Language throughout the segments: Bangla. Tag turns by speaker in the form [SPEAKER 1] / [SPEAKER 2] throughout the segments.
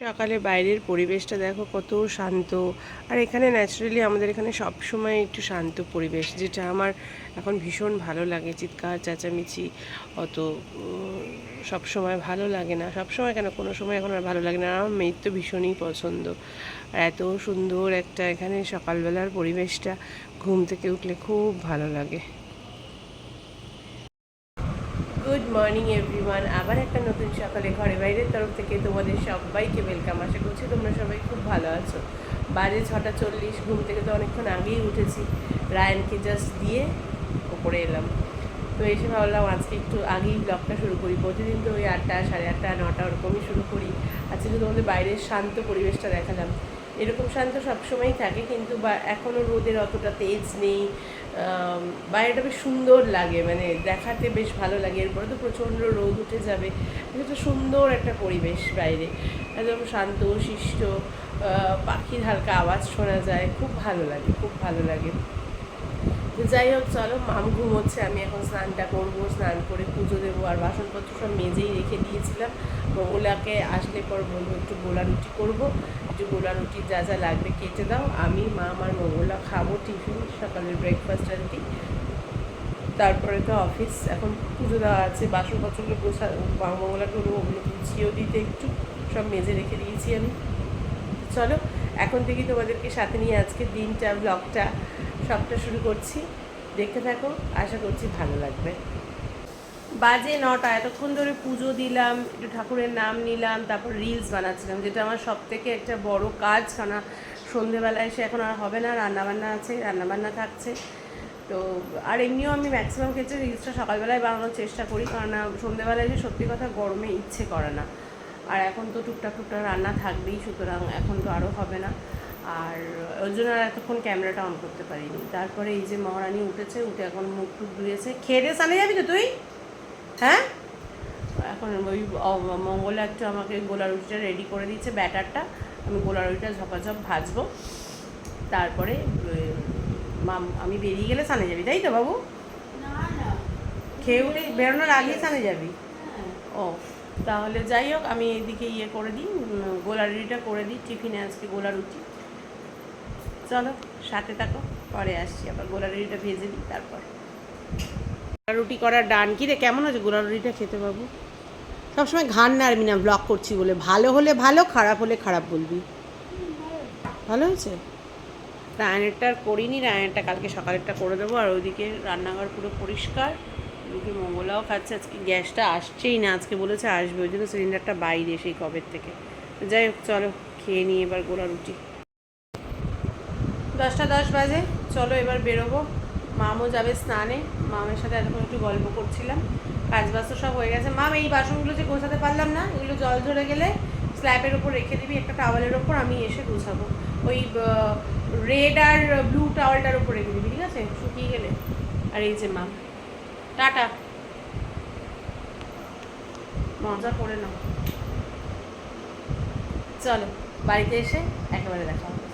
[SPEAKER 1] সকালে বাইরের পরিবেশটা দেখো কত শান্ত। আর এখানে ন্যাচারালি আমাদের এখানে সব সময় একটু শান্ত পরিবেশ, যেটা আমার এখন ভীষণ ভালো লাগে। চিৎকার, চেঁচামেচি অত সব সময় ভালো লাগে না। সব সময় কেন, কোনো সময় এখন আর ভালো লাগে না। আমার মেয়ের তো ভীষণই পছন্দ। আর এত সুন্দর একটা এখানে সকালবেলার পরিবেশটা, ঘুম থেকে উঠলে খুব ভালো লাগে গুড মর্নিং, এভরিওয়ান। আবার একটা নতুন সকালে ঘরে বাইরের তরফ থেকে তোমাদের সবাইকে ওয়েলকাম। আশা করছি তোমরা সবাই খুব ভালো আছো। বাজে ছটা চল্লিশ, ঘুম থেকে তো অনেকক্ষণ আগেই উঠেছি। রায়নকে জাস্ট দিয়ে ওপরে এলাম। তো এসে ভাবলাম আজকে একটু আগেই ব্লগটা শুরু করি। প্রতিদিন তো ওই আটটা, সাড়ে আটটা, নটা ওরকমই শুরু করি। আজকে তোমাদের বাইরের শান্ত পরিবেশটা দেখালাম। এরকম শান্ত সবসময়ই থাকে, কিন্তু বা এখনও রোদের অতটা তেজ নেই বাইরেটা বেশ সুন্দর লাগে মানে দেখাতে বেশ ভালো লাগে, এরপরে তো প্রচণ্ড রোদ উঠে যাবে একটা সুন্দর একটা পরিবেশ বাইরে, একদম শান্ত, শিষ্ট পাখির হালকা আওয়াজ শোনা যায়, খুব ভালো লাগে, খুব ভালো লাগে। যাই হোক, চলো, মাম ঘুমোচ্ছে, আমি এখন স্নানটা করব, স্নান করে পুজো দেবো, আর বাসনপত্র সব মেজেই রেখে দিয়েছিলাম। মঙ্গলাকে আসলে পর বলব, একটু গোলা রুটি করব। একটু গোলা রুটি যা যা লাগবে কেটে দাও। আমি মা আমার মঙ্গলা খাব টিফিন, সকালের ব্রেকফাস্ট আর কি। তারপরে তো অফিস এখন পুজো দেওয়া আছে, বাসনপত্রগুলো গোছা মঙ্গলাকে ওগুলো ওগুলো গুছিয়েও দিতে একটু, সব মেজে রেখে দিয়েছি আমি। চলো, এখন থেকেই তোমাদেরকে সাথে নিয়ে আজকে দিনটা ব্লগটা সবটা শুরু করছি। দেখতে থাকো, আশা করছি ভালো লাগবে। বাজে নটা, এতক্ষণ ধরে পুজো দিলাম, একটু ঠাকুরের নাম নিলাম, তারপর রিলস বানাচ্ছিলাম, যেটা আমার সব থেকে একটা বড় কাজ কেন সন্ধেবেলায় এসে এখন আর হবে না, রান্নাবান্না আছে, রান্নাবান্না থাকছে। তো, আর এমনিও আমি ম্যাক্সিমাম ক্ষেত্রে রিলসটা সকালবেলায় বানানোর চেষ্টা করি কারণ সন্ধেবেলায় যে সত্যি কথা গরমে ইচ্ছে করে না। আর এখন তো টুকটাক টুকটাক রান্না থাকবেই, সুতরাং এখন তো আরও হবে না। আর ওই জন্য আর এতক্ষণ ক্যামেরাটা অন করতে পারিনি। তারপরে এই যে মহারানী উঠেছে উঠে এখন মুখ টুক ধুয়েছে। খেয়ে দিয়ে সামনে যাবি তো তুই? হ্যাঁ? এখন ওই মঙ্গলা একটু আমাকে গোলা রুটিটা রেডি করে দিচ্ছে ব্যাটারটা। আমি গোলা রুটিটা ঝপাঝপ ভাজবো। তারপরে মাম আমি বেরিয়ে গেলে সানে যাবি তাই তো বাবু? খেয়ে উঠে বেরোনোর আগে সানে যাবি? ও তাহলে যাই হোক আমি এদিকে ইয়ে করে দিই গোলা রুটিটা করে দিই টিফিনে আজকে গোলা রুটি। চলো, সাথে থাকো, পরে আসছি আবার। গোলা রুটিটা ভেজে দিই তারপর। রুটি করার ডান কি রে? কেমন আছে গোলা রুটিটা খেতে বাবু? সবসময় ঘান নাড়বি না ব্লগ করছি বলে। ভালো হলে ভালো, খারাপ হলে খারাপ বলবি। ভালো হয়েছে? রায়নেরটা আর করিনি, রায়নেরটা কালকে সকালেরটা করে দেবো। আর ওইদিকে রান্নাঘর পুরো পরিষ্কার। ওইদিকে মঙ্গলাও খাচ্ছে। আজকে গ্যাসটা আসছেই না, আজকে বলেছে আসবে। ওই জন্য সিলিন্ডারটা বাইরে সেই কবের থেকে। যাই হোক, চলো, খেয়ে নিই এবার গোলা রুটি। দশটা দশ বাজে। চলো এবার বেরোবো। মামও যাবে স্নানে। মামের সাথে এতক্ষণ একটু গল্প করছিলাম। কাজ বাজ তো সব হয়ে গেছে। মাম, এই বাসনগুলো যে গোছাতে পারলাম না, এগুলো জল ঝরে গেলে স্ল্যাবের ওপর রেখে দিবি, একটা টাওয়ালের ওপর আমি এসে গোছাবো। ওই রেড আর ব্লু টাওয়ালটার ওপর রেখে দিবি, ঠিক আছে? শুকিয়ে গেলে। আর এই যে মাম। টাটা। মজা করে নাও। চলো, বাড়িতে এসে একেবারে দেখা হবে।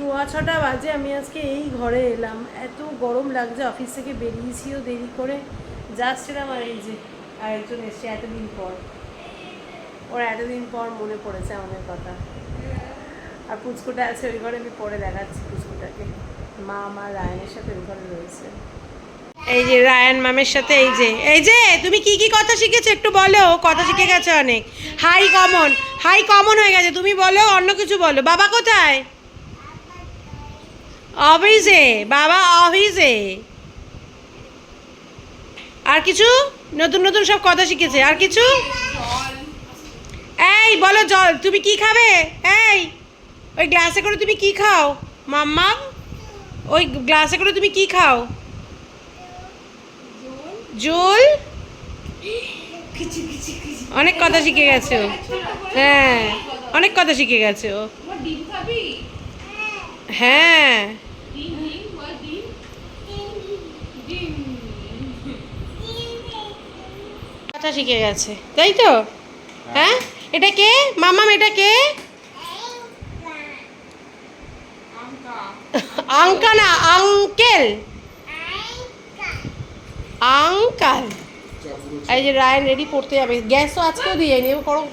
[SPEAKER 1] সোয়া ছটা বাজে, আমি আজকে এই ঘরে এলাম। এত গরম লাগছে, অফিস থেকে বেরিয়েছিও দেরি করে। যাচ্ছিলাম আর এই যে আরেকজন এসছে এতদিন পর। ওর এতদিন পর মনে পড়েছে আমাদের কথা। আর পুচকুটা আছে ওই ঘরে, আমি পরে দেখাচ্ছি পুচকুটাকে। মা আমার রায়নের সাথে ওই ঘরে রয়েছে। এই যে, রায়ান মামের সাথে, এই যে এই যে, তুমি কি কি কথা শিখেছো একটু বলো? কথা শিখে গেছো অনেক। হাই কমন হাই কমন হয়ে গেছে, তুমি বলো, অন্য কিছু বলো। বাবা কোথায়? অফিসে বাবা অফিসে। আর কিছু? নতুন নতুন সব কথা শিখেছে। আর কিছু? এই বলো জল তুমি কি খাবে? এই ওই গ্লাসে করে তুমি কি খাও? মাম্মা ওই গ্লাসে করে তুমি কি খাও? জল? অনেক কথা শিখে গেছে। হ্যাঁ অনেক কথা শিখে গেছে। ও হ্যাঁ। কথা শিখে গেছে। তাই তো? হ্যাঁ? এটা কে? মামাম এটা কে? আঙ্কা। না আঙ্কেল। আঙ্কাল। এই যে রায়ন রেডি পড়তে যাবে। গ্যাস তো আজকেও দিয়ে নি।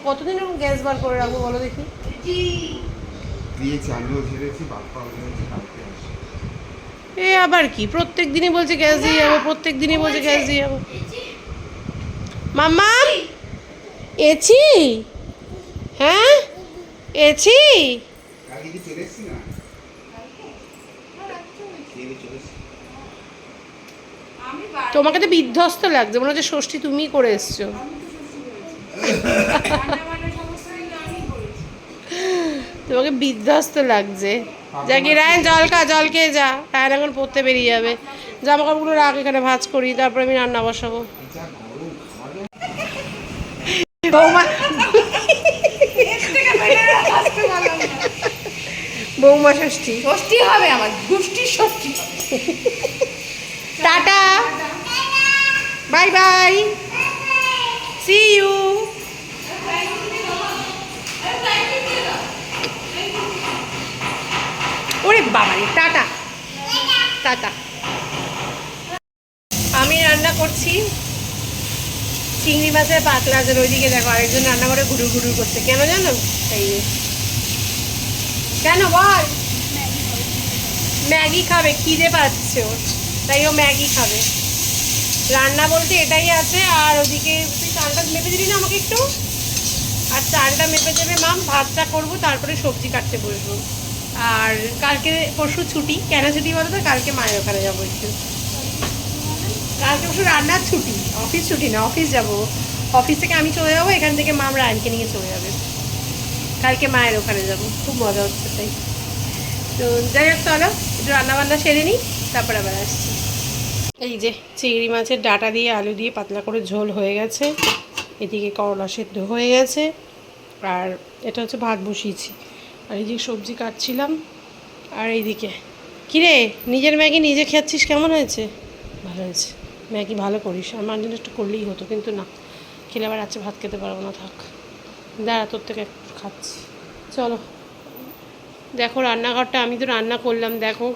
[SPEAKER 1] কতদিন গ্যাস বার করে রাখব বলো দেখি? এ আবার কি? প্রত্যেক দিনই বলছে গ্যাস দিয়ে যাব প্রত্যেক দিনই বলছে গ্যাস দিয়ে যাব। মাম্মা? এছি? হ্যাঁ? এছি?
[SPEAKER 2] কি
[SPEAKER 1] তোমাকে তো বিধ্বস্ত লাগছে, মনে হচ্ছে ষষ্ঠী তুমিই করে এসছো। তোমাকে বিধ্বস্ত লাগছে। যা যাকে রায়ন, জল খা, জল খেয়ে যা। রায়ন এখন পড়তে বেরিয়ে যাবে। জামা কাপড়গুলো রাখ, এখানে ভাজ করি, তারপরে আমি রান্না বসাবো
[SPEAKER 2] যা গরম খাওয়া
[SPEAKER 1] বৌমা বৌমা ষষ্ঠী।
[SPEAKER 3] ষষ্ঠী হবে আমার গোষ্ঠীর ষষ্ঠী।
[SPEAKER 1] Tata. Bye bye. See you ওরে বাবারে টাটা। টাটা। আমি রান্না করছি। চিংড়ি মাছের পাতলা আছে ওইদিকে দেখো আরেকজন রান্না করে ঘুরু ঘুরু করছে। কেন জানো? তাই কেন বল? ম্যাগি খাবে, খিদে পাচ্ছে ওর। তাই ও ম্যাগি খাবে। রান্না বলতে এটাই আছে, আর ওদিকে তুই চালটা মেপে দিবি না আমাকে একটু? আর চালটা মেপে দেবে মাম, ভাতটা করব, তারপরে সবজি কাটতে বসবো। আর কালকে পরশু ছুটি, কেন ছুটি বলো তো কালকে মায়ের ওখানে যাব একটু। কালকে পরশু রান্নার ছুটি, অফিস ছুটি না, অফিস যাব। অফিস থেকে আমি চলে যাব, এখান থেকে মা আমরা রায়নকে নিয়ে চলে যাবে। কালকে মায়ের ওখানে যাব, খুব মজা হচ্ছে তাই। তো যাই হোক, চলো, একটু রান্নাবান্না সেরে নিই, তারপর আবার আসছি। এই যে চিংড়ি মাছের ডাটা দিয়ে আলু দিয়ে পাতলা করে ঝোল হয়ে গেছে। এদিকে করলা সেদ্ধ হয়ে গেছে। আর এটা হচ্ছে ভাত বসিয়েছি। আর এই যে সবজি কাটছিলাম, আর এইদিকে। কিরে, নিজের ম্যাগি নিজে খাচ্ছিস কেমন হয়েছে? ভালো হয়েছে। ম্যাগি ভালো করিস। আমার জন্য একটু করলেই হতো, কিন্তু না। খেলে আবার আজকে ভাত খেতে পারব না, থাক। দাঁড়া, তোর থেকে একটু খাচ্ছি। চলো। দেখো, রান্নাঘরটা আমি তো রান্না করলাম, দেখো।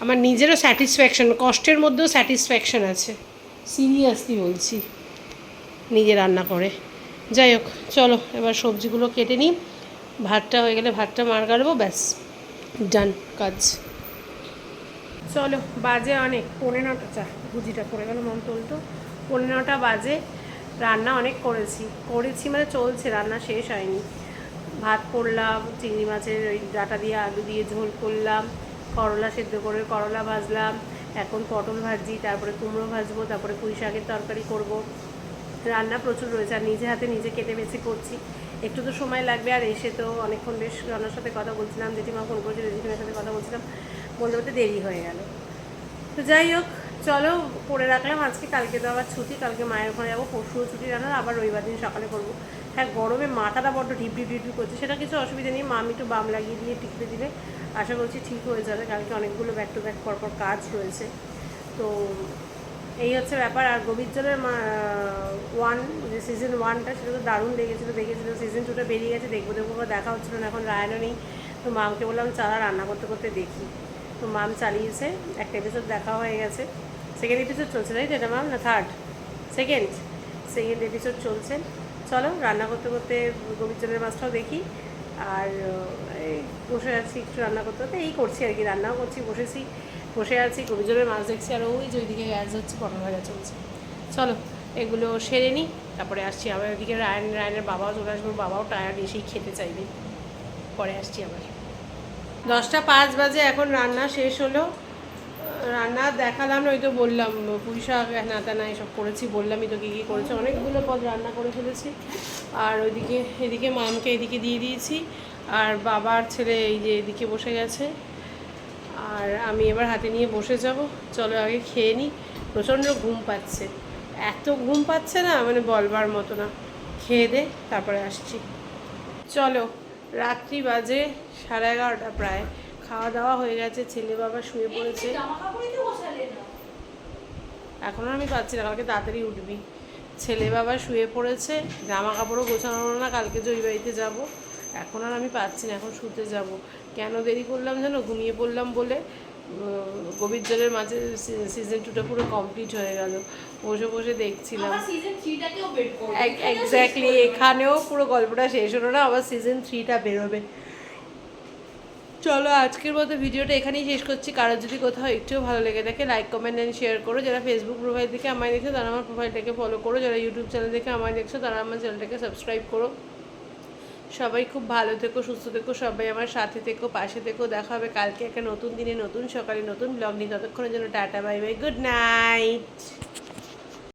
[SPEAKER 1] আমার নিজেরও স্যাটিসফ্যাকশন, কষ্টের মধ্যেও স্যাটিসফ্যাকশন আছে। সিরিয়াসলি বলছি, নিজে রান্না করে। যাই হোক, চলো, এবার সবজিগুলো কেটে নিই। ভাতটা হয়ে গেলে ভাতটা মার গাড়বো ব্যাস। ডান কাজ। চলো, বাজে অনেক পনেরো নটা, চা। ভুজিটা পড়ে গেল মন তুলতো পনেরো নটা বাজে, রান্না অনেক করেছি। করেছি মানে চলছে, রান্না শেষ হয়নি। ভাত করলাম, চিংড়ি মাছের ওই ডাটা দিয়ে আলু দিয়ে ঝোল করলাম, করলা সেদ্ধ করে করলা ভাজলাম, এখন পটল ভাজি, তারপরে কুমড়ো ভাজবো, তারপরে পুঁই শাকের তরকারি করব। রান্না প্রচুর রয়েছে, আর নিজে হাতে নিজে কেটে বেছে করছি। একটু তো সময় লাগবে, আর এসে তো অনেকক্ষণ বেশ রান্নার সাথে কথা বলছিলাম, জেঠিমা ফোন করেছিল, জেঠিমার সাথে কথা বলছিলাম, বলতে বলতে দেরি হয়ে গেল। তো যাই হোক চলো পরে রাখলাম। আজকে কালকে তো আবার ছুটি, কালকে মায়ের ওখানে যাব। পরশুও ছুটি রান্নার আবার রবিবার দিন সকালে করব। হ্যাঁ গরমে মাথাটা বড্ড ঢিপ ঢিপ ঢিপ করছে। সেটা কিছু অসুবিধা নেই। মামি একটু বাম লাগিয়ে দিয়ে টিকতে দিলে আশা করছি ঠিক হয়ে যাবে। কালকে অনেকগুলো ব্যাক টু ব্যাক পরপর কাজ রয়েছে। তো এই হচ্ছে ব্যাপার। আর গভীর জলের ওয়ান যে সিজন ওয়ানটা সেটা তো দারুণ লেগেছিলো, দেখেছিল। সিজন টুটা বেরিয়ে গেছে। দেখব দেখব দেখা হচ্ছিল না। এখন রায়নও নেই। তো মামকে বললাম, চালা রান্না করতে করতে দেখি। তো মাম চালিয়েছে। একটা এপিসোড দেখা হয়ে গেছে। সেকেন্ড এপিসোড চলছে, তাই তো এটা ম্যাম না থার্ড সেকেন্ড সেকেন্ড এপিসোড চলছে। চলো, রান্না করতে করতে গোবিচনের মাছটাও দেখি। আর বসে আছি একটু রান্না করতে করতে। এই করছি আর কি, রান্নাও করছি, বসেছি, বসে আছি গোবিচনের মাছ দেখছি, আর ওই যে ওইদিকে গ্যাস হচ্ছে পটল ভাজা চলছে। চলো, এগুলো সেরে নিই তারপরে আসছি আবার ওইদিকে রায়ন, রায়নের বাবাও চলে আসবে বাবাও টায়ার্ড, এসেই খেতে চাইবে। পরে আসছি আবার। দশটা পাঁচ বাজে, এখন রান্না শেষ হলো। রান্না দেখালাম, ওই তো বললাম পুঁই শাক নাতা না, এসব করেছি, বললামই তো কী কী করেছে। অনেকগুলো পদ রান্না করে ফেলেছি। আর ওইদিকে, এদিকে মামকে এদিকে দিয়ে দিয়েছি। আর বাবার ছেলে এই যে এদিকে বসে গেছে। আর আমি এবার হাতে নিয়ে বসে যাব। চলো আগে খেয়ে নিই। প্রচণ্ড ঘুম পাচ্ছে। এত ঘুম পাচ্ছে না মানে বলবার মতো না। খেয়ে দে, তারপরে আসছি। চলো, রাত্রি বাজে সাড়ে এগারোটা প্রায়। খাওয়া দাওয়া হয়ে গেছে ছেলে বাবা শুয়ে পড়েছে। এখন আর আমি পাচ্ছি না কালকে তাড়াতাড়ি উঠবি। ছেলে বাবা শুয়ে পড়েছে জামা কাপড়ও গোছানো হলো না কালকে জয় বাড়িতে যাব। এখন আর আমি পাচ্ছি না এখন শুতে যাব। কেন দেরি করলাম জানো? ঘুমিয়ে পড়লাম বলে গভীর জলের মাঝে সিজন টুটা পুরো কমপ্লিট হয়ে গেল। বসে বসে দেখছিলাম।
[SPEAKER 3] আমার সিজন 3টাকেও বের করব।
[SPEAKER 1] এক্স্যাক্টলি এখানেও পুরো গল্পটা শেষ হলো না আবার সিজন থ্রিটা বেরোবে। চলো, আজকের মতো ভিডিওটা এখানেই শেষ করছি। কারোর যদি কোথাও একটুও ভালো লেগে থাকে লাইক কমেন্ট অ্যান্ড শেয়ার করো। যারা ফেসবুক প্রোফাইল থেকে আমায় দেখছ, তারা আমার প্রোফাইলটাকে ফলো করো। যারা ইউটিউব চ্যানেল থেকে আমায় দেখছ, তারা আমার চ্যানেলটাকে সাবস্ক্রাইব করো। সবাই খুব ভালো থেকো, সুস্থ থেকো, সবাই আমার সাথে থেকো, পাশে থেকো। দেখা হবে কালকে একটা নতুন দিনে, নতুন সকালে নতুন ব্লগ নিয়ে। ততক্ষণের জন্য tata bye bye good night